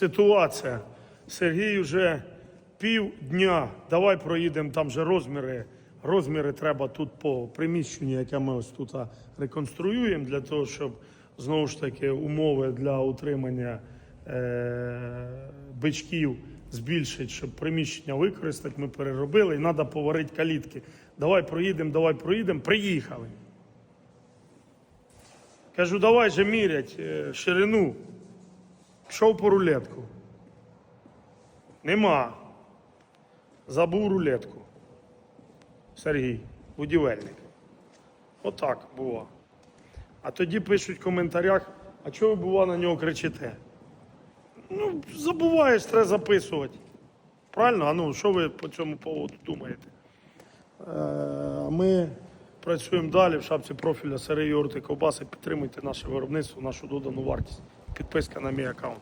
ситуація. Сергій вже півдня. Давай проїдемо, там же розміри. Розміри треба тут по приміщенню, яке ми ось тут реконструюємо, для того, щоб знову ж таки умови для утримання е- бичків збільшити, щоб приміщення використати. Ми переробили і треба поварити калітки. Давай проїдемо, давай проїдемо. Приїхали. Кажу, давай же мірять е, ширину. Пішов по рулетку. Нема. Забув рулетку. Сергій, будівельник. Отак було. А тоді пишуть в коментарях, а чого ви, бува, на нього кричите? Ну, забуваєш, треба записувати. Правильно? А ну, що ви по цьому поводу думаєте? Е, Ми працюємо далі в шапці профіля Сири Юрти Ковбаси. Підтримуйте наше виробництво, нашу додану вартість. depois que é na minha account.